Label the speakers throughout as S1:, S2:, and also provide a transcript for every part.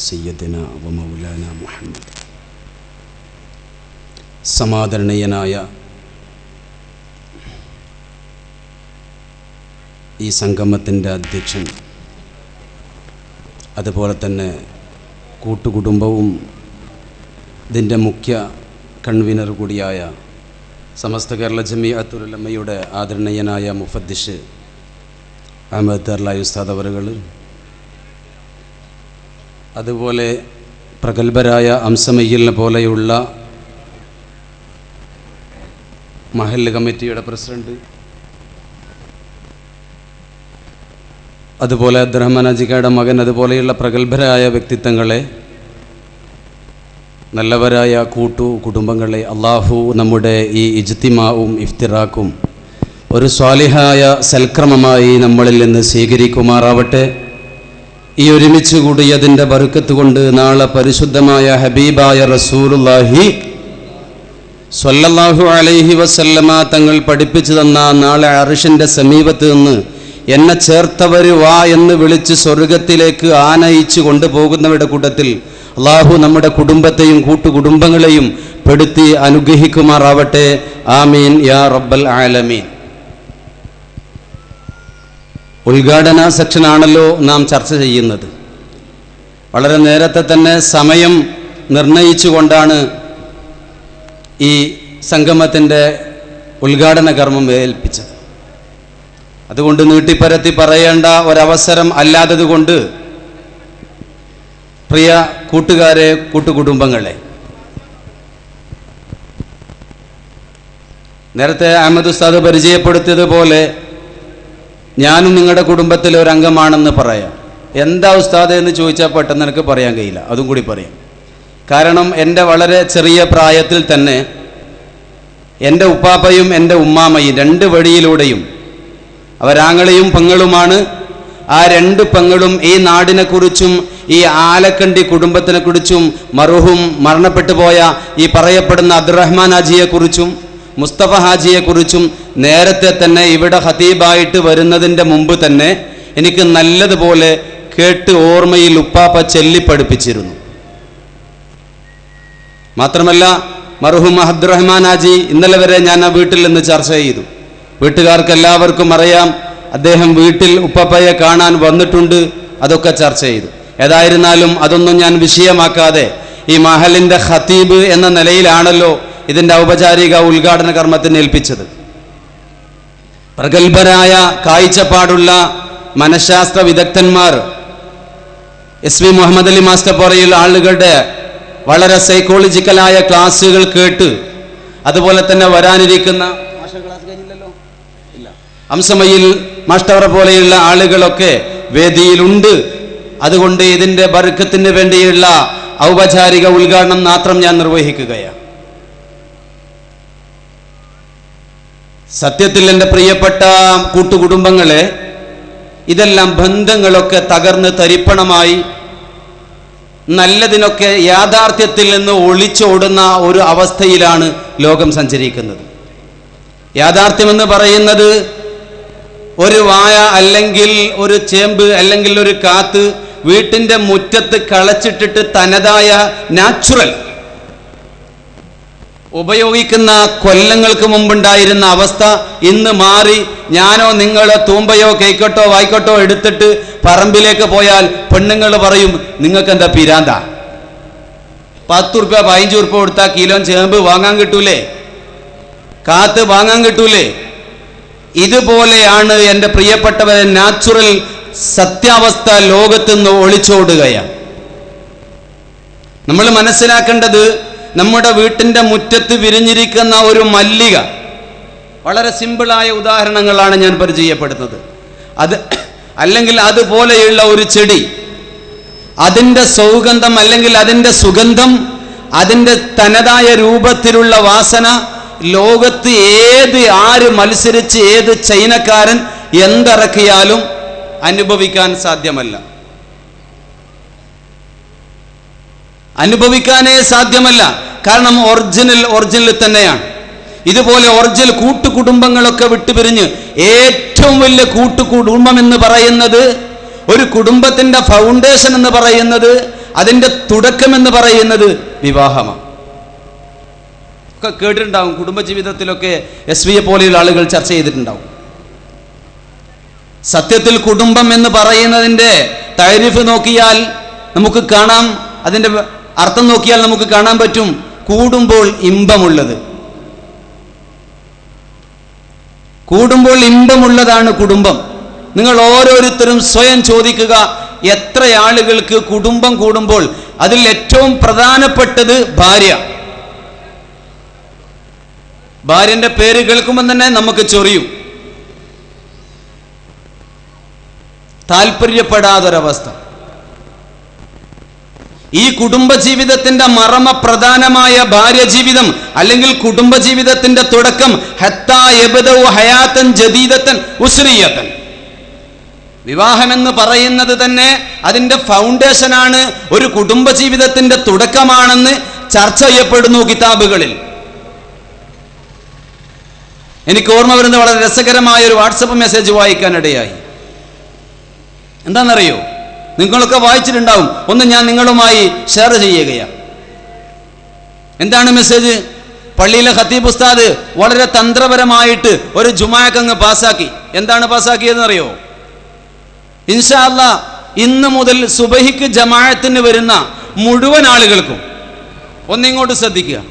S1: സയ്യദന വ മൗലാന മുഹമ്മദ്. സമാദരണീയനായ ഈ സംഗമത്തിന്റെ അധ്യക്ഷൻ അതുപോലെ തന്നെ കൂട്ടുകുടുംബവും ഇതിന്റെ മുഖ്യ കൺവീനർ കൂടിയായ സമസ്ത കേരള ജമിയാത്തുലമ്മയുടെ ആദരണീയനായ മുഫദ്ദിഷ് അഹമ്മദ് തർലായുസ്താദ് അവരുകൾ അതുപോലെ പ്രഗത്ഭരായ അംസമയ്യലിനെ പോലെയുള്ള മഹൽ കമ്മിറ്റിയുടെ പ്രസിഡന്റ്. അതുപോലെ അബ്ദുറഹ്മാൻ മകൻ അതുപോലെയുള്ള പ്രഗത്ഭരായ വ്യക്തിത്വങ്ങളെ നല്ലവരായ കൂട്ടു കുടുംബങ്ങളെ അള്ളാഹു നമ്മുടെ ഈ ഇജ്തിമാവും ഇഫ്തിറാക്കും. ഒരു സ്വാലിഹായ സൽക്രമമായി നമ്മളിൽ നിന്ന് സ്വീകരിക്കുമാറാവട്ടെ. ഈ ഒരുമിച്ച് കൂടിയതിന്റെ ബറുക്കത്ത് കൊണ്ട് നാളെ പരിശുദ്ധമായ ഹബീബായ റസൂലുല്ലാഹി സ്വല്ലല്ലാഹു അലൈഹി വസല്ലമ തങ്ങൾ പഠിപ്പിച്ചു തന്ന നാളെ അറിഷിന്റെ സമീപത്ത് നിന്ന് എന്നെ ചേർത്തവർ വാ എന്ന് വിളിച്ച് സ്വർഗത്തിലേക്ക് ആനയിച്ച് കൊണ്ടുപോകുന്നവരുടെ കൂട്ടത്തിൽ അള്ളാഹു നമ്മുടെ കുടുംബത്തെയും കൂട്ടുകുടുംബങ്ങളെയും പെടുത്തി അനുഗ്രഹിക്കുമാറാവട്ടെ. ആമീൻ. യാ റബ്ബൽ ആലമീൻ. ഉദ്ഘാടന സെക്ഷനാണല്ലോ നാം ചർച്ച ചെയ്യുന്നത്. വളരെ നേരത്തെ തന്നെ സമയം നിർണയിച്ചുകൊണ്ടാണ് ഈ സംഗമത്തിന്റെ ഉദ്ഘാടന കർമ്മം ഏൽപ്പിച്ചത്. അതുകൊണ്ട് നീട്ടിപ്പരത്തി പറയേണ്ട ഒരവസരം അല്ലാത്തതുകൊണ്ട് പ്രിയ കൂട്ടുകാരെ കൂട്ടുകുടുംബങ്ങളെ നേരത്തെ അഹമ്മദ് ഉസ്താദ് പരിചയപ്പെടുത്തിയതുപോലെ ഞാനും നിങ്ങളുടെ കുടുംബത്തിലെ ഒരു അംഗമാണെന്ന് പറയാം. എന്താ ഉസ്താദ് എന്ന് ചോദിച്ചാൽ പെട്ടെന്ന് എനിക്ക് പറയാൻ കഴിയില്ല. അതും കൂടി പറയാം. കാരണം എന്റെ വളരെ ചെറിയ പ്രായത്തിൽ തന്നെ എന്റെ ഉപ്പാപ്പയും എന്റെ ഉമ്മാമയും രണ്ട് വഴിയിലൂടെയും അവരാങ്ങളെയും പെങ്ങളുമാണ്. ആ രണ്ട് പെങ്ങളും ഈ നാടിനെക്കുറിച്ചും ഈ ആലക്കണ്ടി കുടുംബത്തിനെക്കുറിച്ചും മറുഹും മരണപ്പെട്ടു പോയ ഈ പറയപ്പെടുന്ന അബ്ദുറഹ്മാൻ ഹാജിയെക്കുറിച്ചും മുസ്തഫ ഹാജിയെക്കുറിച്ചും നേരത്തെ തന്നെ ഇവിടെ ഹതീബായിട്ട് വരുന്നതിന്റെ മുമ്പ് തന്നെ എനിക്ക് നല്ലതുപോലെ കേട്ട് ഓർമ്മയിൽ ഉപ്പാപ്പ ചൊല്ലിപ്പഠിപ്പിച്ചിരുന്നു മാത്രമല്ല മർഹൂം അബ്ദുറഹ്മാൻ ഹാജി ഇന്നലെ വരെ ഞാൻ ആ വീട്ടിൽ നിന്ന് ചർച്ച ചെയ്തു. വീട്ടുകാർക്ക് എല്ലാവർക്കും അറിയാം അദ്ദേഹം വീട്ടിൽ ഉപ്പപ്പയെ കാണാൻ വന്നിട്ടുണ്ട് അതൊക്കെ ചർച്ച ചെയ്തു. ഏതായിരുന്നാലും അതൊന്നും ഞാൻ വിഷയമാക്കാതെ ഈ മഹലിന്റെ ഖത്തീബ് എന്ന നിലയിലാണല്ലോ ഇതിന്റെ ഔപചാരിക ഉദ്ഘാടന കർമ്മത്തിന് ഏൽപ്പിച്ചത്. പ്രഗത്ഭരായ കാഴ്ചപ്പാടുള്ള മനഃശാസ്ത്ര വിദഗ്ധന്മാർ S V Muhammad Ali master പോറയിൽ ആളുകളുടെ വളരെ സൈക്കോളജിക്കലായ ക്ലാസ്സുകൾ കേട്ട് അതുപോലെ തന്നെ വരാനിരിക്കുന്ന അംസമയിൽ മാസ്റ്റർ പോലെയുള്ള ആളുകളൊക്കെ വേദിയിലുണ്ട്. അതുകൊണ്ട് ഇതിന്റെ ബർക്കത്തിന് വേണ്ടിയുള്ള ഔപചാരിക ഉദ്ഘാടനം മാത്രം ഞാൻ നിർവഹിക്കുകയാണ്. സത്യത്തിൽ എന്റെ പ്രിയപ്പെട്ട കൂട്ടുകുടുംബങ്ങളെ ഇതെല്ലാം ബന്ധങ്ങളൊക്കെ തകർന്ന് തരിപ്പണമായി നല്ലതിനൊക്കെ യാഥാർത്ഥ്യത്തിൽ നിന്ന് ഒളിച്ചോടുന്ന ഒരു അവസ്ഥയിലാണ് ലോകം സഞ്ചരിക്കുന്നത്. യാഥാർത്ഥ്യമെന്ന് പറയുന്നത് ഒരു വായ അല്ലെങ്കിൽ ഒരു ചേമ്പ് അല്ലെങ്കിൽ ഒരു കാത്ത് വീട്ടിന്റെ മുറ്റത്ത് കളച്ചിട്ടിട്ട് തനതായ നാച്ചുറൽ ഉപയോഗിക്കുന്ന കൊല്ലങ്ങൾക്ക് മുമ്പുണ്ടായിരുന്ന അവസ്ഥ ഇന്ന് മാറി. ഞാനോ നിങ്ങളോ തൂമ്പയോ കേക്കട്ടോ വായിക്കട്ടോ എടുത്തിട്ട് പറമ്പിലേക്ക് പോയാൽ പെണ്ണുങ്ങൾ പറയും നിങ്ങൾക്ക് എന്താ പിരാന്ത? പത്ത് ഉറുപ്പ്യ പതിനഞ്ച് ഉറുപ്പ്യ കൊടുത്താൽ കിലോ ചേമ്പ് വാങ്ങാൻ കിട്ടൂലേ? കാത്ത് വാങ്ങാൻ കിട്ടൂലേ? ഇതുപോലെയാണ് എന്റെ പ്രിയപ്പെട്ടവരെ നാച്ചുറൽ സത്യാവസ്ഥ ലോകത്ത് നിന്ന് ഒളിച്ചോടുകയാണ്. നമ്മൾ മനസ്സിലാക്കേണ്ടത് നമ്മുടെ വീട്ടിന്റെ മുറ്റത്ത് വിരിഞ്ഞിരിക്കുന്ന ഒരു മല്ലിക. വളരെ സിമ്പിളായ ഉദാഹരണങ്ങളാണ് ഞാൻ പരിചയപ്പെടുന്നത് അത് അല്ലെങ്കിൽ അതുപോലെയുള്ള ഒരു ചെടി. അതിന്റെ സൗഗന്ധം അല്ലെങ്കിൽ അതിന്റെ സുഗന്ധം അതിന്റെ തനതായ രൂപത്തിലുള്ള വാസന ലോകത്ത് ഏത് ആര് മത്സരിച്ച് ഏത് ചൈനക്കാരൻ എന്തിറക്കിയാലും അനുഭവിക്കാൻ സാധ്യമല്ല. അനുഭവിക്കാനേ സാധ്യമല്ല. കാരണം ഒറിജിനൽ ഒറിജിനൽ തന്നെയാണ്. ഇതുപോലെ ഒറിജിനൽ കൂട്ടുകുടുംബങ്ങളൊക്കെ വിട്ടുപിരിഞ്ഞ് ഏറ്റവും വലിയ കൂട്ടുകുടുംബം എന്ന് പറയുന്നത് ഒരു കുടുംബത്തിന്റെ ഫൗണ്ടേഷൻ എന്ന് പറയുന്നത് അതിന്റെ തുടക്കം എന്ന് പറയുന്നത് വിവാഹമാണ്. ഒക്കെ കേട്ടിട്ടുണ്ടാവും. കുടുംബജീവിതത്തിലൊക്കെ എസ് വിയെ പോലെയുള്ള ആളുകൾ ചർച്ച ചെയ്തിട്ടുണ്ടാവും. സത്യത്തിൽ കുടുംബം എന്ന് പറയുന്നതിന്റെ തൈരിഫ് നോക്കിയാൽ നമുക്ക് കാണാം. അതിന്റെ അർത്ഥം നോക്കിയാൽ നമുക്ക് കാണാൻ പറ്റും കൂടുമ്പോൾ ഇമ്പമുള്ളത്. കൂടുമ്പോൾ ഇമ്പമുള്ളതാണ് കുടുംബം. നിങ്ങൾ ഓരോരുത്തരും സ്വയം ചോദിക്കുക എത്ര ആളുകൾക്ക് കുടുംബം കൂടുമ്പോൾ അതിൽ ഏറ്റവും പ്രധാനപ്പെട്ടത് ഭാര്യ. ഭാര്യന്റെ പേര് കേൾക്കുമ്പോൾ തന്നെ നമുക്ക് ചൊറിയും. താല്പര്യപ്പെടാതൊരവസ്ഥ. ഈ കുടുംബജീവിതത്തിന്റെ മറമ പ്രധാനമായ ഭാര്യ ജീവിതം അല്ലെങ്കിൽ കുടുംബജീവിതത്തിന്റെ തുടക്കം ഹയാത്തൻ ജദീദത്തൻ വിവാഹം വിവാഹമെന്ന് പറയുന്നത് തന്നെ അതിന്റെ ഫൗണ്ടേഷനാണ് ഒരു കുടുംബജീവിതത്തിന്റെ തുടക്കമാണെന്ന് ചർച്ച ചെയ്യപ്പെടുന്നു കിതാബുകളിൽ. എനിക്ക് ഓർമ്മ വരുന്ന വളരെ രസകരമായ ഒരു വാട്സപ്പ് മെസ്സേജ് വായിക്കാനിടയായി. എന്താണെന്നറിയോ? നിങ്ങളൊക്കെ വായിച്ചിട്ടുണ്ടാവും. ഒന്ന് ഞാൻ നിങ്ങളുമായി ഷെയർ ചെയ്യുകയാണ്. എന്താണ് മെസ്സേജ് പള്ളിയിലെ ഖത്തീബ് ഉസ്താദ് വളരെ തന്ത്രപരമായിട്ട് ഒരു ജുമാക്കങ്ങ് പാസ്സാക്കി. എന്താണ് പാസ്സാക്കിയതെന്നറിയോ? ഇൻഷാ അല്ല ഇന്ന് മുതൽ സുബഹിക്ക് ജമാഅത്തിന് വരുന്ന മുഴുവൻ ആളുകൾക്കും ഒന്നിങ്ങോട്ട് ശ്രദ്ധിക്കുക.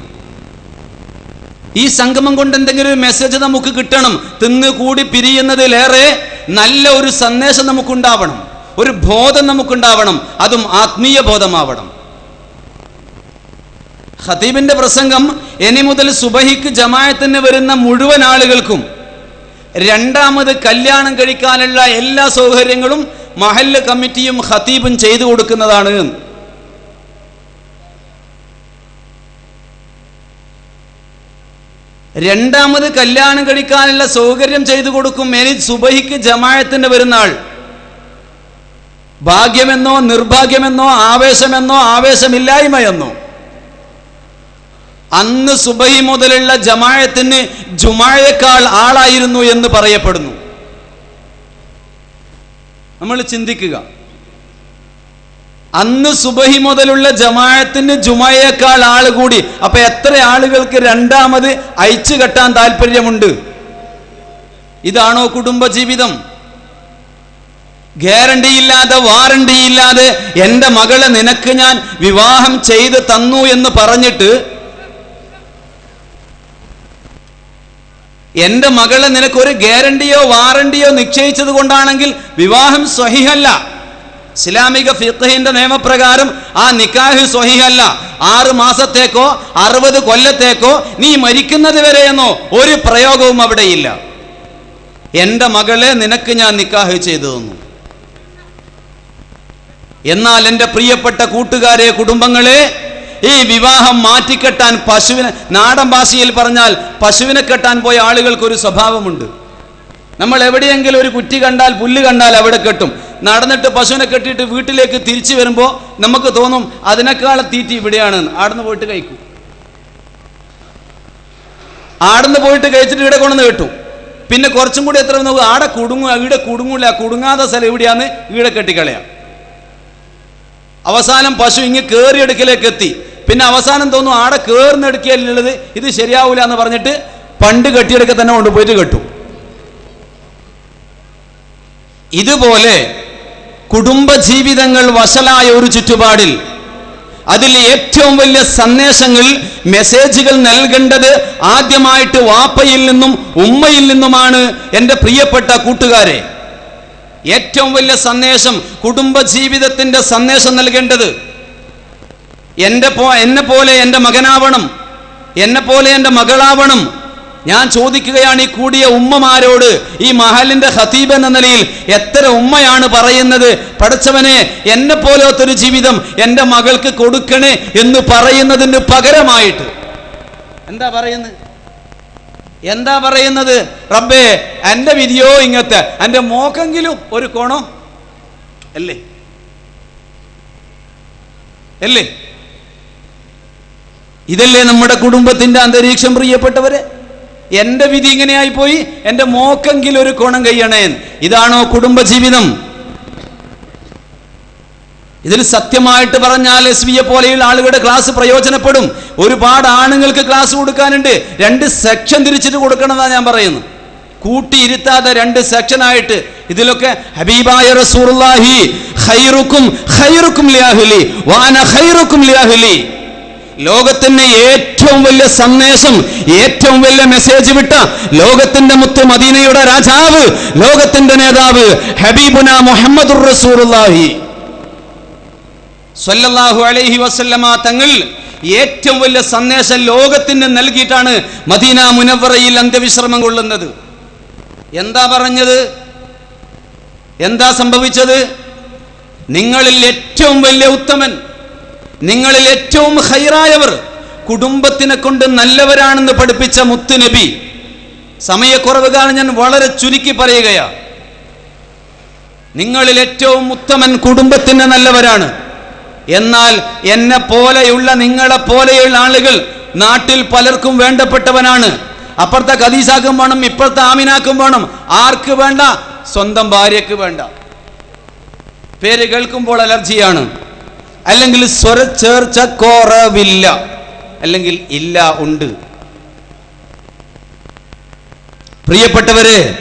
S1: ഈ സംഗമം കൊണ്ട് എന്തെങ്കിലും ഒരു മെസ്സേജ് നമുക്ക് കിട്ടണം. തിന്ന് കൂടി പിരിയുന്നതിലേറെ നല്ല ഒരു സന്ദേശം നമുക്കുണ്ടാവണം. ഒരു ബോധം നമുക്കുണ്ടാവണം. അതും ആത്മീയ ബോധമാവണം. ഖതീബിന്റെ പ്രസംഗം ഇനി മുതൽ സുബഹിക്ക് ജമായത്തിന് വരുന്ന മുഴുവൻ ആളുകൾക്കും രണ്ടാമത് കല്യാണം കഴിക്കാനുള്ള എല്ലാ സൗകര്യങ്ങളും മഹല്ല് കമ്മിറ്റിയും ഖതീബും ചെയ്തു കൊടുക്കുന്നതാണ്. രണ്ടാമത് കല്യാണം കഴിക്കാനുള്ള സൗകര്യം ചെയ്തു കൊടുക്കും ഇനി സുബഹിക്ക് ജമായത്തിന് വരുന്ന ആൾ ഭാഗ്യമെന്നോ നിർഭാഗ്യമെന്നോ ആവേശമെന്നോ ആവേശമില്ലായ്മയെന്നോ. അന്ന് സുബഹി മുതലുള്ള ജമായത്തിന് ജുമായേക്കാൾ ആളായിരുന്നു എന്ന് പറയപ്പെടുന്നു. നമ്മൾ ചിന്തിക്കുക. അന്ന് സുബഹി മുതലുള്ള ജമായത്തിന് ജുമായേക്കാൾ ആൾ കൂടി. അപ്പൊ എത്ര ആളുകൾക്ക് രണ്ടാമത് അയച്ചു കെട്ടാൻ താല്പര്യമുണ്ട് ഇതാണോ കുടുംബജീവിതം? ഗ്യാരണ്ടി വാറണ്ടിയില്ലാതെ എന്റെ മകളെ നിനക്ക് ഞാൻ വിവാഹം ചെയ്ത് തന്നു എന്ന് പറഞ്ഞിട്ട് എന്റെ മകളെ നിനക്ക് ഒരു ഗ്യാരണ്ടിയോ വാറണ്ടിയോ നിശ്ചയിച്ചത് കൊണ്ടാണെങ്കിൽ വിവാഹം സ്വഹിഹല്ല. ഇസ്ലാമിക ഫിഖഹിന്റെ നിയമപ്രകാരം ആ നിക്കാഹ് സ്വഹിഹല്ല. ആറ് മാസത്തേക്കോ അറുപത് കൊല്ലത്തേക്കോ നീ മരിക്കുന്നത് വരെയെന്നോ ഒരു പ്രയോഗവും അവിടെയില്ല. എന്റെ മകളെ നിനക്ക് ഞാൻ നിക്കാഹ് ചെയ്തു തന്നു. എന്നാൽ എന്റെ പ്രിയപ്പെട്ട കൂട്ടുകാരെ കുടുംബങ്ങളെ ഈ വിവാഹം മാറ്റിക്കെട്ടാൻ പശുവിനെ നാടൻ ഭാഷയിൽ പറഞ്ഞാൽ പശുവിനെ കെട്ടാൻ പോയ ആളുകൾക്ക് ഒരു സ്വഭാവമുണ്ട്. നമ്മൾ എവിടെയെങ്കിലും ഒരു കുറ്റി കണ്ടാൽ പുല്ല് കണ്ടാൽ അവിടെ കെട്ടും. നടന്നിട്ട് പശുവിനെ കെട്ടിയിട്ട് വീട്ടിലേക്ക് തിരിച്ചു വരുമ്പോൾ നമുക്ക് തോന്നും അതിനേക്കാൾ തീറ്റി ഇവിടെയാണ്. ആടന്ന് പോയിട്ട് കഴിക്കും. ആടന്ന് പോയിട്ട് കഴിച്ചിട്ട് ഇവിടെ കൊണ്ടുവന്ന് കെട്ടും. പിന്നെ കുറച്ചും കൂടി എത്ര നോക്കും ആടെ കുടുങ്ങുക ഇവിടെ കുടുങ്ങൂല കുടുങ്ങാത്ത സ്ഥലം എവിടെയാന്ന് ഇവിടെ കെട്ടിക്കളയാം. അവസാനം പശു ഇങ്ങ് കയറിയെടുക്കലേക്ക് എത്തി. പിന്നെ അവസാനം തോന്നും ആടെ കയറുന്നെടുക്കുകയല്ലുള്ളത് ഇത് ശരിയാവൂല എന്ന് പറഞ്ഞിട്ട് പണ്ട് കെട്ടിയെടുക്ക തന്നെ കൊണ്ടുപോയിട്ട് കെട്ടു. ഇതുപോലെ കുടുംബജീവിതങ്ങൾ വശലായ ഒരു ചുറ്റുപാടിൽ അതിൽ ഏറ്റവും വലിയ സന്ദേശങ്ങൾ മെസ്സേജുകൾ നൽകേണ്ടത് ആദ്യമായിട്ട് വാപ്പയിൽ നിന്നും ഉമ്മയിൽ നിന്നുമാണ് എന്റെ പ്രിയപ്പെട്ട കൂട്ടുകാരെ. ഏറ്റവും വലിയ സന്ദേശം കുടുംബ ജീവിതത്തിന്റെ സന്ദേശം നൽകേണ്ടത്. എന്റെ പോ എന്നെ പോലെ എന്റെ മകനാവണം എന്നെ പോലെ എന്റെ മകളാവണം. ഞാൻ ചോദിക്കുകയാണ് ഈ കൂടിയ ഉമ്മമാരോട് ഈ മഹലിന്റെ ഹതീബ് എന്ന നിലയിൽ എത്ര ഉമ്മയാണ് പറയുന്നത്? പഠിച്ചവനെ എന്നെ പോലത്തൊരു ജീവിതം എന്റെ മകൾക്ക് കൊടുക്കണേ എന്ന് പറയുന്നതിന് പകരമായിട്ട്. എന്താ പറയുന്നത്? എന്താ പറയുന്നത്? റബ്ബേ എന്റെ വിധിയോ ഇങ്ങത്തെ? എന്റെ മോക്കെങ്കിലും ഒരു കോണോ? അല്ലേ? അല്ലേ? ഇതല്ലേ നമ്മുടെ കുടുംബത്തിന്റെ അന്തരീക്ഷം പ്രിയപ്പെട്ടവരെ? എന്റെ വിധി ഇങ്ങനെയായി പോയി എന്റെ മോക്കെങ്കിലും ഒരു കോണം കഴിയണേ ഇതാണോ കുടുംബജീവിതം? ഇതിൽ സത്യമായിട്ട് പറഞ്ഞാൽ എസ് വിയെ പോലെയുള്ള ആളുകളുടെ ക്ലാസ് പ്രയോജനപ്പെടും. ഒരുപാട് ആണുങ്ങൾക്ക് ക്ലാസ് കൊടുക്കാനുണ്ട്. രണ്ട് സെക്ഷൻ തിരിച്ചിട്ട് കൊടുക്കണമെന്നാണ് ഞാൻ പറയുന്നത് കൂട്ടിയിരുത്താതെ രണ്ട് സെക്ഷൻ ആയിട്ട് ഇതിലൊക്കെ ഹബീബായ റസൂറുല്ലാഹി ഖൈറുക്കും ഖൈറുക്കും ലിയാഹുലി വാന ഖൈറുക്കും ലിയാഹുലി ലോകത്തിന് ഏറ്റവും വലിയ സന്ദേശം ഏറ്റവും വലിയ മെസ്സേജ് വിട്ട ലോകത്തിന്റെ മുത്ത് മദീനയുടെ രാജാവ് ലോകത്തിന്റെ നേതാവ് ഹബീബുന മുഹമ്മദുർ റസൂലുള്ളാഹി. സ്വല്ലല്ലാഹു അലൈഹി വസല്ലമ തങ്ങൾ ഏറ്റവും വലിയ സന്ദേശം ലോകത്തിന് നൽകിയിട്ടാണ് മദീന മുനവറയിൽ അന്ത്യവിശ്രമം കൊള്ളുന്നത്. എന്താ പറഞ്ഞത്? എന്താ സംഭവിച്ചത്? നിങ്ങളിൽ ഏറ്റവും വലിയ ഉത്തമൻ നിങ്ങളിൽ ഏറ്റവും ഹൈറായവർ കുടുംബത്തിനെ കൊണ്ട് നല്ലവരാണെന്ന് പഠിപ്പിച്ച മുത്തുനബി സമയക്കുറവ് കാരണം ഞാൻ വളരെ ചുരുക്കി പറയുകയാണ് നിങ്ങളിൽ ഏറ്റവും ഉത്തമൻ കുടുംബത്തിന് നല്ലവരാണ്. എന്നാൽ എന്നെ പോലെയുള്ള നിങ്ങളെ പോലെയുള്ള ആളുകൾ നാട്ടിൽ പലർക്കും വേണ്ടപ്പെട്ടവനാണ്. അപ്പുറത്തെ ഖദീസാക്കും വേണം ഇപ്പുറത്തെ ആമിനാക്കും വേണം. ആർക്ക് വേണ്ട? സ്വന്തം ഭാര്യക്ക് വേണ്ട. പേര് കേൾക്കുമ്പോൾ അലർജിയാണ്. അല്ലെങ്കിൽ സ്വരച്ചേർച്ച കുറവില്ല. അല്ലെങ്കിൽ ഇല്ല ഉണ്ട്. പ്രിയപ്പെട്ടവരെ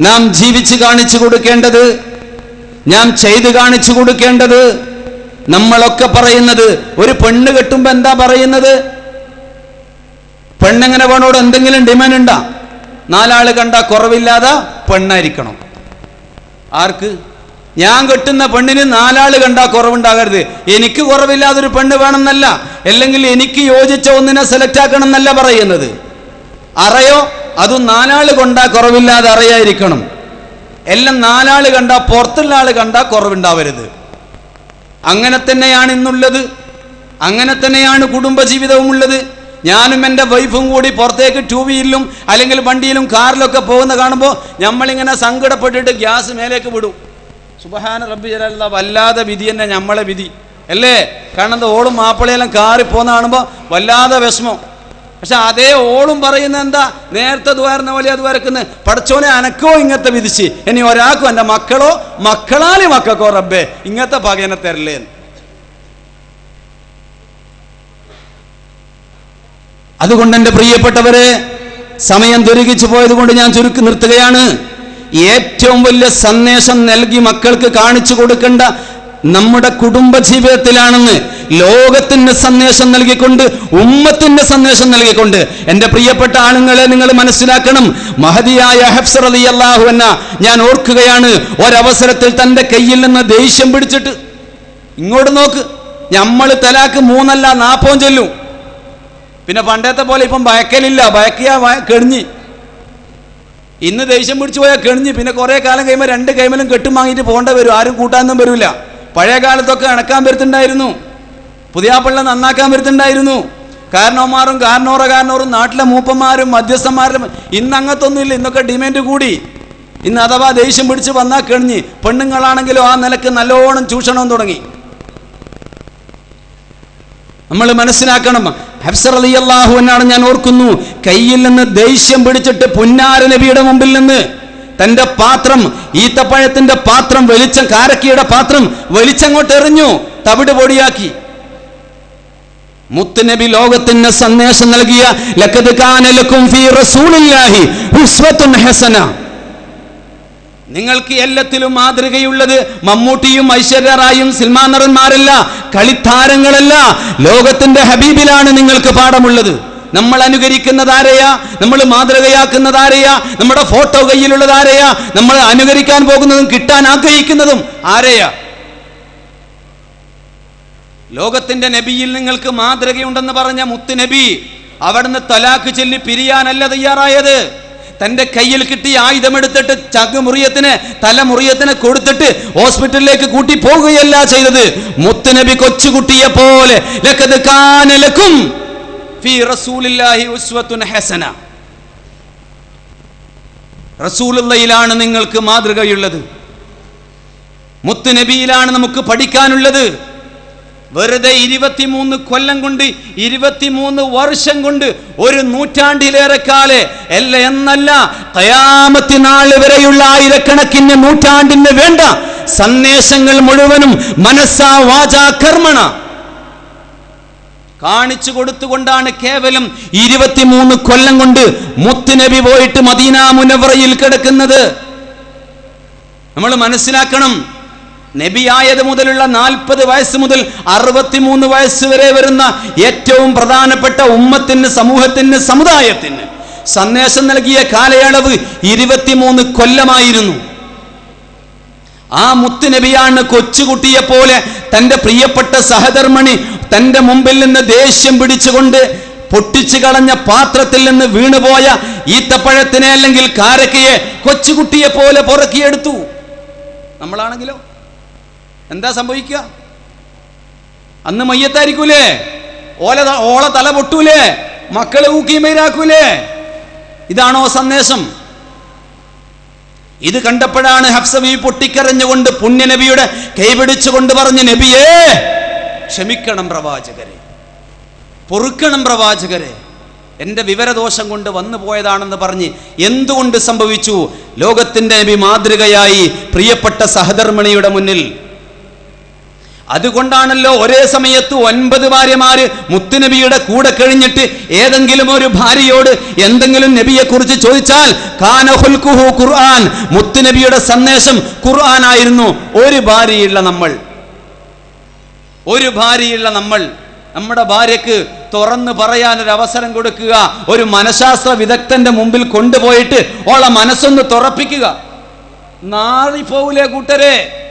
S1: നാം ജീവിച്ചു കാണിച്ചു കൊടുക്കേണ്ടത് നാം ചെയ്തു കാണിച്ചു കൊടുക്കേണ്ടത് നമ്മളൊക്കെ പറയുന്നത്. ഒരു പെണ്ണ് കെട്ടുമ്പോ എന്താ പറയുന്നത്? പെണ്ണെങ്ങനെ വേണോട് എന്തെങ്കിലും ഡിമാൻഡ് ഉണ്ടാ? നാലാൾ കണ്ട കുറവില്ലാതെ പെണ്ണായിരിക്കണം. ആർക്ക്? ഞാൻ കെട്ടുന്ന പെണ്ണിന് നാലാൾ കണ്ട കുറവുണ്ടാകരുത്. എനിക്ക് കുറവില്ലാതൊരു പെണ്ണ് വേണമെന്നല്ല. അല്ലെങ്കിൽ എനിക്ക് യോജിച്ച ഒന്നിനെ സെലക്ട് ആക്കണം എന്നല്ല പറയുന്നത്. അറയോ? അതും നാലാൾ കൊണ്ടാ കുറവില്ലാതെ അറിയായിരിക്കണം. എല്ലാം നാലാൾ കണ്ട പുറത്തുള്ള ആൾ കണ്ട കുറവുണ്ടാവരുത്. അങ്ങനെ തന്നെയാണ് ഇന്നുള്ളത് അങ്ങനെ തന്നെയാണ് കുടുംബജീവിതവും ഉള്ളത് ഞാനും എന്റെ വൈഫും കൂടി പുറത്തേക്ക് ടൂ വീലിലും അല്ലെങ്കിൽ വണ്ടിയിലും കാറിലൊക്കെ പോകുന്ന കാണുമ്പോൾ നമ്മളിങ്ങനെ സങ്കടപ്പെട്ടിട്ട് ഗ്യാസ് മേലേക്ക് വിടും. സുബഹാന റബ്ബി ജലാല വല്ലാതെ വിധി തന്നെ നമ്മളെ വിധി. അല്ലേ? കാരണം എന്താ ഓളും മാപ്പിളയെല്ലാം കാറി പോകുന്ന കാണുമ്പോൾ വല്ലാതെ വിഷമം. പക്ഷെ അതേ ഓളും പറയുന്ന എന്താ? നേരത്തെ ദ്വാരുന്ന പോലെ അത് വരക്കുന്ന. പടച്ചോനെ അനക്കോ ഇങ്ങനത്തെ വിധിച്ച്? ഇനി ഒരാൾക്കും എന്റെ മക്കളോ മക്കളാലി മക്കൾക്കോ റബ്ബേ? ഇങ്ങനത്തെ പകയനെ തരല്ലേ. അതുകൊണ്ട് എന്റെ പ്രിയപ്പെട്ടവരെ സമയം ദുരുകിച്ചു പോയത് കൊണ്ട് ഞാൻ ചുരുക്കി നിർത്തുകയാണ്. ഏറ്റവും വലിയ സന്ദേശം നൽകി മക്കൾക്ക് കാണിച്ചു കൊടുക്കേണ്ട നമ്മുടെ കുടുംബ ജീവിതത്തിലാണെന്ന് ലോകത്തിന്റെ സന്ദേശം നൽകിക്കൊണ്ട് ഉമ്മത്തിന്റെ സന്ദേശം നൽകിക്കൊണ്ട് എന്റെ പ്രിയപ്പെട്ട ആളുകളെ നിങ്ങൾ മനസ്സിലാക്കണം. മഹതിയായ ഹഫ്സർ അലി അള്ളാഹു എന്ന ഞാൻ ഓർക്കുകയാണ് ഒരവസരത്തിൽ തന്റെ കയ്യിൽ നിന്ന് ദേഷ്യം പിടിച്ചിട്ട് ഇങ്ങോട്ട് നോക്ക് നമ്മൾ തലാക്ക് മൂന്നല്ല നാപ്പവും ചെല്ലും. പിന്നെ പണ്ടത്തെ പോലെ ഇപ്പം ഭയക്കലില്ല ഭയക്കിയാ കെണിഞ്ഞ്. ഇന്ന് ദേഷ്യം പിടിച്ചു പോയാൽ കെണിഞ്ഞ് പിന്നെ കുറേ കാലം കഴിയുമ്പോൾ രണ്ട് കൈമലും കെട്ടും വാങ്ങിയിട്ട് പോകേണ്ട വരും ആരും കൂട്ടാനൊന്നും വരില്ല പഴയ കാലത്തൊക്കെ അണക്കാൻ വരുത്തുണ്ടായിരുന്നു. പുതിയാപ്പിള്ള നന്നാക്കാൻ വരുത്തുണ്ടായിരുന്നു. കാരണവന്മാരും കാരണോറ കാരണോറും നാട്ടിലെ മൂപ്പന്മാരും മധ്യസ്ഥന്മാരും ഇന്ന് അങ്ങത്തൊന്നുമില്ല. ഇന്നൊക്കെ ഡിമാൻഡ് കൂടി. ഇന്ന് അഥവാ ദേഷ്യം പിടിച്ച് വന്നാൽ കഴിഞ്ഞ് പെണ്ണുങ്ങളാണെങ്കിലും ആ നിലയ്ക്ക് നല്ലോണം ചൂഷണം തുടങ്ങി. നമ്മൾ മനസ്സിലാക്കണം. ഹഫ്സർ അലി അള്ളാഹു എന്നാണ് ഞാൻ ഓർക്കുന്നു. കയ്യിൽ നിന്ന് ദേഷ്യം പിടിച്ചിട്ട് പുന്നാര നബിയുടെ മുമ്പിൽ നിന്ന് തന്റെ പാത്രം ഈത്തപ്പഴത്തിന്റെ പാത്രം വെളിച്ചം കാരക്കിയുടെ പാത്രം വെളിച്ചങ്ങോട്ട് എറിഞ്ഞു തവിട് പൊടിയാക്കി. മുത്തുനബി ലോകത്തിന് സന്ദേശം നൽകിയ ഉസ്വത്തുൻ ഹസന. നിങ്ങൾക്ക് എല്ലാത്തിലും മാതൃകയുള്ളത് മമ്മൂട്ടിയും ഐശ്വര്യറായും സിൽമാനറന്മാരല്ല കളിത്താരങ്ങളല്ല ലോകത്തിന്റെ ഹബീബിലാണ് നിങ്ങൾക്ക് പാഠമുള്ളത്. നമ്മൾ അനുകരിക്കുന്നത് ആരെയാ? നമ്മൾ മാതൃകയാക്കുന്നത് ആരെയാ? നമ്മുടെ ഫോട്ടോ കയ്യിലുള്ളത് ആരെയാ? നമ്മൾ അനുകരിക്കാൻ പോകുന്നതും കിട്ടാൻ ആഗ്രഹിക്കുന്നതും ആരെയാ? ലോകത്തിന്റെ നബിയിൽ നിങ്ങൾക്ക് മാതൃകയുണ്ടെന്ന് പറഞ്ഞ മുത്ത് നബി അവിടുന്ന് തലാക്ക് ചൊല്ലി പിരിയാനല്ല തയ്യാറായത്. തന്റെ കയ്യിൽ കിട്ടിയ ആയുധമെടുത്തിട്ട് ചഗ് മുറിയത്തിന് തല മുറിയത്തിന് കൊടുത്തിട്ട് ഹോസ്പിറ്റലിലേക്ക് കൂട്ടി പോകുകയല്ല ചെയ്തത് മുത്തുനബി കൊച്ചുകുട്ടിയെ പോലെ ലക്കത് കാന ലക്കും ഫീ ഹസന. റസൂലുള്ളയിലാണ് നിങ്ങൾക്ക് മാതൃകയുള്ളത്. മുത്തുനബിയിലാണ് നമുക്ക് പഠിക്കാനുള്ളത്. വെറുതെ ഇരുപത്തിമൂന്ന് കൊല്ലം കൊണ്ട് ഇരുപത്തിമൂന്ന് വർഷം കൊണ്ട് ഒരു നൂറ്റാണ്ടിലേറെ കാലെ അല്ല എന്നല്ല കയാമത്തിനാൾ വരെയുള്ള ആയിരക്കണക്കിന് നൂറ്റാണ്ടിന് വേണ്ട സന്ദേശങ്ങൾ മുഴുവനും മനസ്സാ വാചാ കർമ്മണ. കാണിച്ചു കൊടുത്തുകൊണ്ടാണ് കേവലം ഇരുപത്തിമൂന്ന് കൊല്ലം കൊണ്ട് മുത്തുനബി പോയിട്ട് മദീന മുനവറയിൽ കിടക്കുന്നത്. നമ്മൾ മനസ്സിലാക്കണം നബിയായത് മുതലുള്ള നാൽപ്പത് വയസ്സ് മുതൽ അറുപത്തിമൂന്ന് വയസ്സ് വരെ വരുന്ന ഏറ്റവും പ്രധാനപ്പെട്ട ഉമ്മത്തിന് സമൂഹത്തിന് സമുദായത്തിന് സന്ദേശം നൽകിയ കാലയളവ് ഇരുപത്തിമൂന്ന് കൊല്ലമായിരുന്നു. ആ മുത്തുനബിയാണ് കൊച്ചുകുട്ടിയെ പോലെ തന്റെ പ്രിയപ്പെട്ട സഹധർമ്മണി തന്റെ മുമ്പിൽ നിന്ന് ദേഷ്യം പിടിച്ചുകൊണ്ട് പൊട്ടിച്ചു കളഞ്ഞ പാത്രത്തിൽ നിന്ന് വീണുപോയ ഈത്തപ്പഴത്തിനെ അല്ലെങ്കിൽ കാരക്കയെ കൊച്ചുകുട്ടിയെ പോലെ പുറക്കിയെടുത്തു. നമ്മളാണെങ്കിലോ? എന്താ സംഭവിക്കുക? അന്ന് മയ്യത്തായിരിക്കൂലേ? ഓല ഓള തല പൊട്ടൂലേ? മക്കളെ ഊക്കിമേരാക്കൂലേ ഇതാണോ സന്ദേശം? ഇത് കണ്ടപ്പോഴാണ് ഹഫ്സബി പൊട്ടിക്കരഞ്ഞുകൊണ്ട് പുണ്യനബിയുടെ കൈപിടിച്ചുകൊണ്ട് പറഞ്ഞ് നബിയേ ക്ഷമിക്കണം പ്രവാചകരെ പൊറുക്കണം പ്രവാചകരെ. എന്റെ വിവരദോഷം കൊണ്ട് വന്നു പോയതാണെന്ന് പറഞ്ഞ് എന്തുകൊണ്ട് സംഭവിച്ചു? ലോകത്തിന്റെ നബി മാതൃകയായി പ്രിയപ്പെട്ട സഹധർമ്മിണിയുടെ മുന്നിൽ അതുകൊണ്ടാണല്ലോ ഒരേ സമയത്ത് ഒൻപത് ഭാര്യമാര് മുത്തുനബിയുടെ കൂടെ കഴിഞ്ഞിട്ട് ഏതെങ്കിലും ഒരു ഭാര്യയോട് എന്തെങ്കിലും നബിയെ കുറിച്ച് ചോദിച്ചാൽ കാനഹുൽകുഹു ഖുർആൻ. മുത്തുനബിയുടെ സന്ദേശം ഖുർആൻ ആയിരുന്നു ഒരു ഭാര്യയുള്ള നമ്മൾ. ഒരു ഭാര്യയുള്ള നമ്മൾ. നമ്മുടെ ഭാര്യക്ക് തുറന്ന് പറയാൻ ഒരു അവസരം കൊടുക്കുക ഒരു മനഃശാസ്ത്ര വിദഗ്ധന്റെ മുമ്പിൽ കൊണ്ടുപോയിട്ട് ഓളെ മനസ്സൊന്ന് തുറപ്പിക്കുക. നാറിപ്പോകൂലേ കൂട്ടരെ?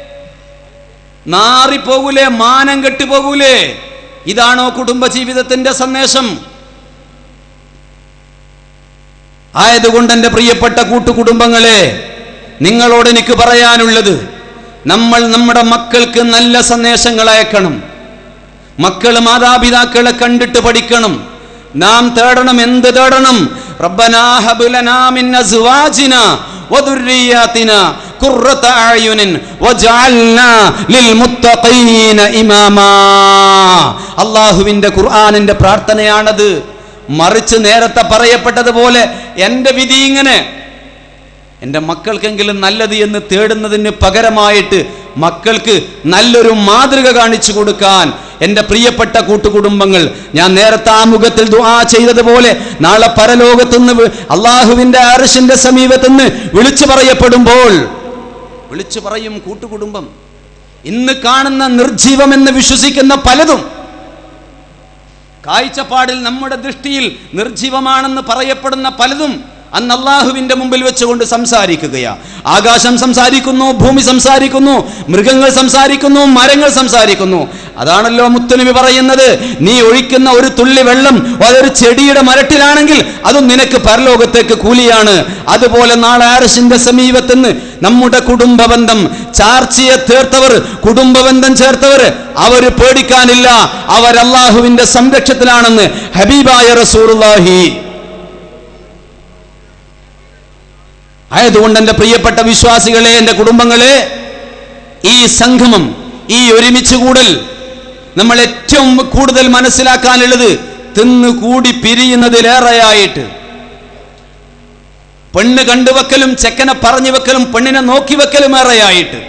S1: നാറിപ്പോകൂലേ മാനം കെട്ടുപോകൂലേ? ഇതാണോ കുടുംബജീവിതത്തിന്റെ സന്ദേശം? ആയതുകൊണ്ട് എന്റെ പ്രിയപ്പെട്ട കൂട്ടുകുടുംബങ്ങളെ നിങ്ങളോട് എനിക്ക് പറയാനുള്ളത് നമ്മൾ നമ്മുടെ മക്കൾക്ക് നല്ല സന്ദേശങ്ങൾ അയക്കണം. മക്കൾ മാതാപിതാക്കളെ കണ്ടിട്ട് പഠിക്കണം. നാം തേടണം എന്ത് തേടണം? റബ്ബനാ മിന്ന വദുർരിയാതിനാ ഖുർആാനിന്റെ പ്രാർത്ഥനയാണത്. മറിച്ച് നേരത്തെ പറയപ്പെട്ടതുപോലെ എന്റെ വിധി ഇങ്ങനെ. എന്റെ മക്കൾക്കെങ്കിലും നല്ലത് എന്ന് തേടുന്നതിന് പകരമായിട്ട് മക്കൾക്ക് നല്ലൊരു മാതൃക കാണിച്ചു കൊടുക്കാൻ എന്റെ പ്രിയപ്പെട്ട കൂട്ടുകുടുംബങ്ങൾ ഞാൻ നേരത്തെ ആ മുഖത്തിൽ ദുആ ചെയ്തതുപോലെ നാളെ പരലോകത്തുനിന്ന് അള്ളാഹുവിന്റെ അറിഷിന്റെ സമീപത്തുനിന്ന് വിളിച്ചു പറയപ്പെടുമ്പോൾ വിളിച്ചു പറയും കൂട്ടുകുടുംബം. ഇന്ന് കാണുന്ന നിർജീവമെന്ന് വിശ്വസിക്കുന്ന പലതും കാഴ്ചപ്പാടിൽ നമ്മുടെ ദൃഷ്ടിയിൽ നിർജീവമാണെന്ന് പറയപ്പെടുന്ന പലതും അന്ന് അള്ളാഹുവിന്റെ മുമ്പിൽ വെച്ചുകൊണ്ട് സംസാരിക്കുകയാ. ആകാശം സംസാരിക്കുന്നു ഭൂമി സംസാരിക്കുന്നു മൃഗങ്ങൾ സംസാരിക്കുന്നു മരങ്ങൾ സംസാരിക്കുന്നു. അതാണല്ലോ മുത്തുനബി പറയുന്നത് നീ ഒഴിക്കുന്ന ഒരു തുള്ളി വെള്ളം അതൊരു ചെടിയുടെ മരട്ടിലാണെങ്കിൽ അതും നിനക്ക് പരലോകത്തേക്ക് കൂലിയാണ്. അതുപോലെ നാളെ ആരസിന്റെ സമീപത്തുനിന്ന് നമ്മുടെ കുടുംബബന്ധം ചാർച്ചയെ തീർത്തവർ കുടുംബബന്ധം ചേർത്തവർ അവർ പേടിക്കാനില്ല. അവർ അള്ളാഹുവിന്റെ സംരക്ഷത്തിലാണെന്ന് ഹബീബായ റസൂറുല്ലാഹി ആയതുകൊണ്ട് എന്റെ പ്രിയപ്പെട്ട വിശ്വാസികളെ എന്റെ കുടുംബങ്ങളെ ഈ സംഗമം ഈ ഒരുമിച്ച് കൂടൽ നമ്മൾ ഏറ്റവും കൂടുതൽ മനസ്സിലാക്കാനുള്ളത് തിന്ന് കൂടി പിരിയുന്നതിലേറെയായിട്ട്. പെണ്ണ് കണ്ടുവെക്കലും ചെക്കനെ പറഞ്ഞു വെക്കലും പെണ്ണിനെ നോക്കി വെക്കലും ഏറെയായിട്ട്.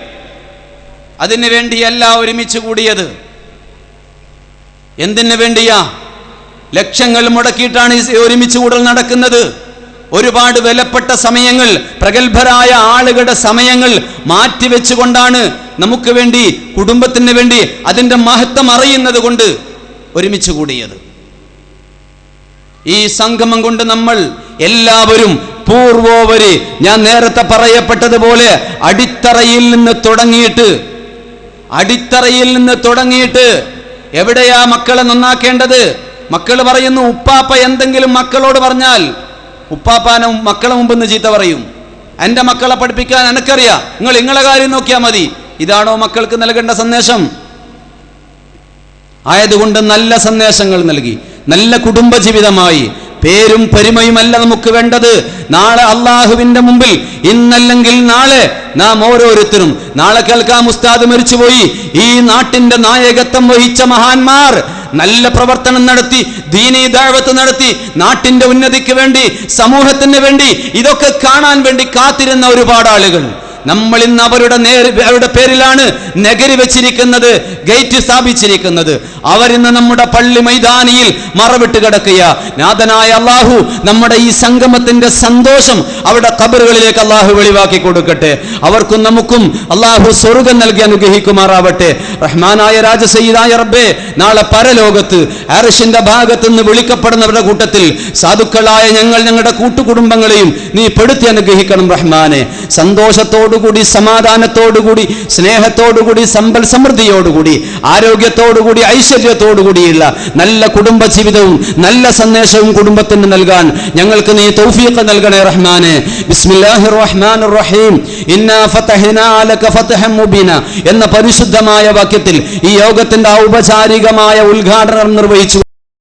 S1: അതിനു വേണ്ടിയല്ല ഒരുമിച്ച് കൂടിയത്. എന്തിനു വേണ്ടിയാ? ലക്ഷങ്ങൾ മുടക്കിയിട്ടാണ് ഒരുമിച്ച് കൂടൽ നടക്കുന്നത്. ഒരുപാട് വിലപ്പെട്ട സമയങ്ങൾ പ്രഗത്ഭരായ ആളുകളുടെ സമയങ്ങൾ മാറ്റിവെച്ചുകൊണ്ടാണ് നമുക്ക് വേണ്ടി കുടുംബത്തിന് വേണ്ടി അതിന്റെ മഹത്വം അറിയുന്നത് കൊണ്ട് ഒരുമിച്ച് കൂടിയത്. ഈ സംഗമം കൊണ്ട് നമ്മൾ എല്ലാവരും പൂർവോവര് ഞാൻ നേരത്തെ പറയപ്പെട്ടതുപോലെ അടിത്തറയിൽ നിന്ന് തുടങ്ങിയിട്ട് അടിത്തറയിൽ നിന്ന് തുടങ്ങിയിട്ട് എവിടെയാ മക്കളെ നന്നാക്കേണ്ടത്? മക്കൾ പറയുന്നു ഉപ്പാപ്പ എന്തെങ്കിലും മക്കളോട് പറഞ്ഞാൽ ഉപ്പാപ്പാനെ മക്കളെ മുമ്പ് നിന്ന് ചീത്ത പറയും. എന്റെ മക്കളെ പഠിപ്പിക്കാൻ എനക്കറിയാം. നിങ്ങൾ നിങ്ങളെ കാര്യം നോക്കിയാൽ മതി. ഇതാണോ മക്കൾക്ക് നൽകേണ്ട സന്ദേശം? ആയതുകൊണ്ട് നല്ല സന്ദേശങ്ങൾ നൽകി. നല്ല കുടുംബജീവിതമായി. പേരും പെരുമയുമല്ല നമുക്ക് വേണ്ടത്. നാളെ അള്ളാഹുവിന്റെ മുമ്പിൽ ഇന്നല്ലെങ്കിൽ നാളെ നാം ഓരോരുത്തരും നാളെ കേൾക്കാം ഉസ്താദ് മരിച്ചുപോയി. ഈ നാട്ടിന്റെ നായകത്വം വഹിച്ച മഹാന്മാർ നല്ല പ്രവർത്തനം നടത്തി ദീനീ ദാഴ്വത്ത് നടത്തി നാട്ടിന്റെ ഉന്നതിക്ക് വേണ്ടി സമൂഹത്തിന് വേണ്ടി ഇതൊക്കെ കാണാൻ വേണ്ടി കാത്തിരുന്ന ഒരുപാട് ആളുകൾ. നമ്മൾ ഇന്ന് അവരുടെ നേർ അവരുടെ പേരിലാണ് നഗരി വെച്ചിരിക്കുന്നത് ഗേറ്റ് സ്ഥാപിച്ചിരിക്കുന്നത്. അവരിന്ന് നമ്മുടെ പള്ളി മൈതാനിയിൽ മറവിട്ട് കിടക്കുക നാഥനായ അള്ളാഹു നമ്മുടെ ഈ സംഗമത്തിന്റെ സന്തോഷം അവരുടെ കബറുകളിലേക്ക് അള്ളാഹു വെളിവാക്കി കൊടുക്കട്ടെ. അവർക്കും നമുക്കും അള്ളാഹു സ്വർഗം നൽകി അനുഗ്രഹിക്കുമാറാവട്ടെ. റഹ്മാനായ രാജസയ്യിദായ റബ്ബേ നാളെ പരലോകത്ത് ആറിഷിന്റെ ഭാഗത്ത് നിന്ന് വിളിക്കപ്പെടുന്നവരുടെ കൂട്ടത്തിൽ സാധുക്കളായ ഞങ്ങൾ ഞങ്ങളുടെ കൂട്ടുകുടുംബങ്ങളെയും നീ പെടുത്തി അനുഗ്രഹിക്കണം റഹ്മാനെ. സന്തോഷത്തോടുകൂടി സമാധാനത്തോടുകൂടി സ്നേഹത്തോടുകൂടി സമ്പൽ സമൃദ്ധിയോടുകൂടി ആരോഗ്യത്തോടുകൂടി ഐശ്വര്യത്തോടുകൂടിയുള്ള നല്ല കുടുംബ ജീവിതവും നല്ല സന്ദേശവും കുടുംബത്തിന് നൽകാൻ ഞങ്ങൾക്ക് നീ തൗഫീഖ് നൽകണേ റഹ്മാനെ. ബിസ്മില്ലാഹിർ റഹ്മാനിർ റഹീം ഇന്നാ ഫതഹ്നാ ലക ഫതഹൻ മുബീന. എന്ന പരിശുദ്ധമായ വാക്യത്തിൽ ഈ യോഗത്തിന്റെ ഔപചാരികമായ ഉദ്ഘാടനം നിർവഹിച്ചു